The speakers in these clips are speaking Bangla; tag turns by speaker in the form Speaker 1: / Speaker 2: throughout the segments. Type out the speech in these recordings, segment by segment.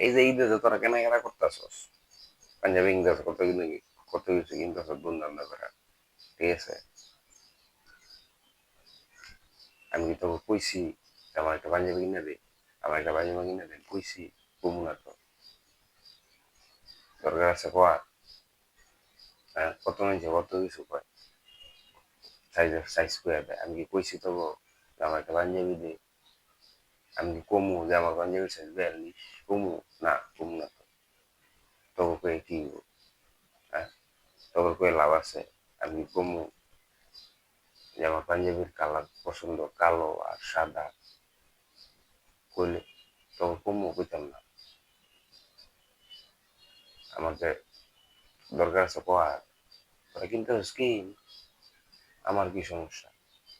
Speaker 1: এই যে ঈদে তোরা কেনাকাটা করতেছস? পাঞ্জাবি কিনতেছ, কত কিছু কত কিছু কিনতেছ দুর্দান্ত করে। ঠিক আছে? আমি কি তোকে কইছি, আমার একটা পাঞ্জাবি কিনে দে, আমার একটা পাঞ্জাবি কিনে দে, কইছি কমু না তো দরকার আছে কোয়া হ্যাঁ কত নিচে কত কিছু কয়। সাইজ সাইজ করে দেয় আমি কি কইছি তবু আমার একটা পাঞ্জাবি দে পাঞ্জাবি সাইজ বিয়াল্লিশ কমু না কমু না তো তবু কয়ে কি হ্যাঁ তবু কয়ে লাভ আছে আমি কমু আমার পাঞ্জাবির কালার পছন্দ কালো আর সাদা কইলে তবু কমু কইতাম না আমাকে দরকার আছে কোয়ার ওরা কিন্তু স্কিন আমার কি সমস্যা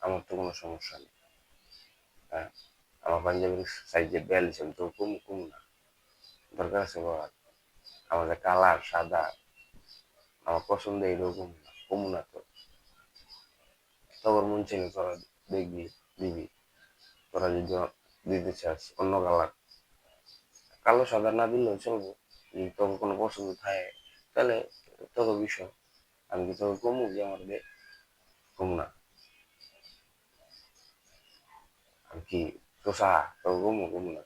Speaker 1: আমার তো কোনো সমস্যা নেই হ্যাঁ আমার সাইজে বিয়াল্লিশ আমি তো কমু কমু না দরকার আছে কোয়ার আমাদের কালার সাদা আমার পছন্দ এরকম না কমু না তো তোর মন ছিল তোরা দেখবি দিবি তোরা যদি দিতে চাস অন্য কালার কালো সাদা না দিলেও চলবো যদি তোর কোনো পছন্দ থাকে তাহলে তোর বিষয় আমি কি তোকে কমু যে আমার দে কমু না আমি কি তোষা তোকে কমু কমু না